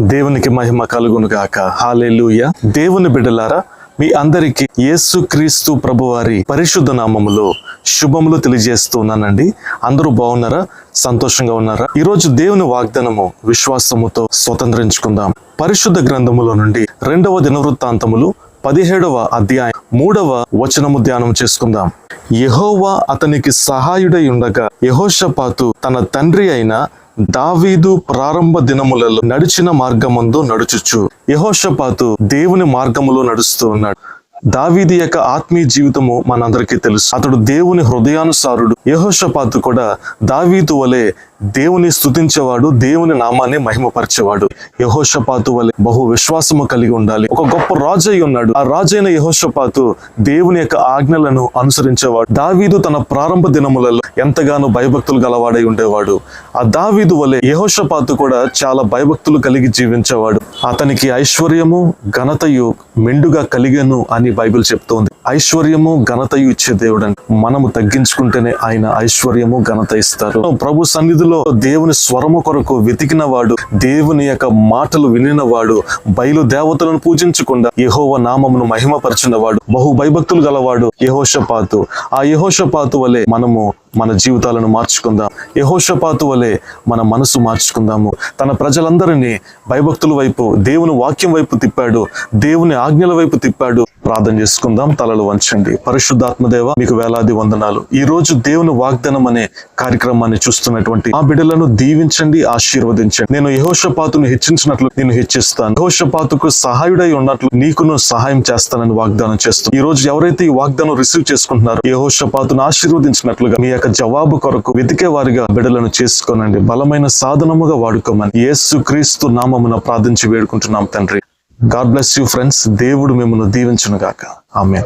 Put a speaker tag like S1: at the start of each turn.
S1: దేవునికి మహిమ కలుగును గాక. హాలేలుయ దేవుని బిడ్డలారా మీ అందరికీ యేసు క్రీస్తు ప్రభువారి పరిశుద్ధ నామములో శుభములు తెలియజేస్తున్నానండి. అందరూ బాగున్నారా? సంతోషంగా ఉన్నారా? ఈరోజు దేవుని వాగ్దానము విశ్వాసముతో స్వతంత్రించుకుందాం. పరిశుద్ధ గ్రంథములో నుండి రెండవ దినవృత్తాంతములు పదిహేడవ అధ్యాయం మూడవ వచనము ధ్యానం చేసుకుందాం. యహోవా అతనికి సహాయుడై ఉండగా యహోషపాతు తన తండ్రి అయిన దావీదు ప్రారంభ దినములలో నడిచిన మార్గమందు నడుచుచు. యహోషపాతు దేవుని మార్గములో నడుస్తూ ఉన్నాడు. దావీది యొక్క ఆత్మీయ జీవితము మనందరికీ తెలుసు. అతడు దేవుని హృదయానుసారుడు. యహోషపాతు కూడా దావీదు వలె దేవుని స్థుతించేవాడు దేవుని నామాన్ని మహిమపరిచేవాడు. యహోషపాతు వలె బహు విశ్వాసము కలిగి ఉండాలి. ఒక గొప్ప రాజు అయి ఉన్నాడు. ఆ రాజైన యహోషపాతు దేవుని యొక్క ఆజ్ఞలను అనుసరించేవాడు. దావీదు తన ప్రారంభ దినములలో ఎంతగానో భయభక్తులు గలవాడై ఉండేవాడు. ఆ దావీదు వలె యహోషపాతు కూడా చాలా భయభక్తులు కలిగి జీవించేవాడు. అతనికి ఐశ్వర్యము ఘనతయు మెండుగా కలిగెను అని బైబిల్ చెప్తోంది. ఐశ్వర్యము ఘనతయు ఇచ్చే దేవుడని మనము తగ్గించుకుంటేనే ఆయన ఐశ్వర్యము ఘనత ఇస్తారు. ప్రభు సన్నిధిలో దేవుని స్వరము కొరకు వెతికిన వాడు దేవుని యొక్క మాటలు వినిన వాడు బయలు దేవతలను పూజించకుండా యహోవ నామమును మహిమపరిచిన వాడు బహు భయభక్తులు గలవాడు యహోషపాతు. ఆ యహోషపాతు వలె మనము మన జీవితాలను మార్చుకుందాం. యహోషపాతు వలె మన మనసు మార్చుకుందాము. తన ప్రజలందరినీ భయభక్తుల వైపు దేవుని వాక్యం వైపు తిప్పాడు. దేవుని ఆజ్ఞల వైపు తిప్పాడు. ప్రార్థన చేసుకుందాం. తలలు వంచండి. పరిశుద్ధాత్మదేవ మీకు వేలాది వందనాలు. ఈ రోజు దేవుని వాగ్దానం అనే కార్యక్రమాన్ని చూస్తున్నటువంటి ఆ బిడ్డలను దీవించండి ఆశీర్వదించండి. నేను యహోషపాతును హెచ్చించినట్లు నేను హెచ్చిస్తాను. యహోషపాతుకు సహాయుడై ఉన్నట్లు నీకును సహాయం చేస్తానని వాగ్దానం చేస్తాను ఈ రోజు ఎవరైతే ఈ వాగ్దానం రిసీవ్ చేసుకుంటున్నారో యహోషపాతును ఆశీర్వదించినట్లుగా మీ యొక్క జవాబు కొరకు వెతికే వారిగా బిడ్డలను చేసుకోనండి. బలమైన సాధనముగా వాడుకోమని యేసు క్రీస్తు నామమున ప్రార్థించి వేడుకుంటున్నాం తండ్రి. గాడ్ బ్లెస్ యూ ఫ్రెండ్స్ దేవుడు మిమ్మల్ని దీవించునుగాక. ఆమె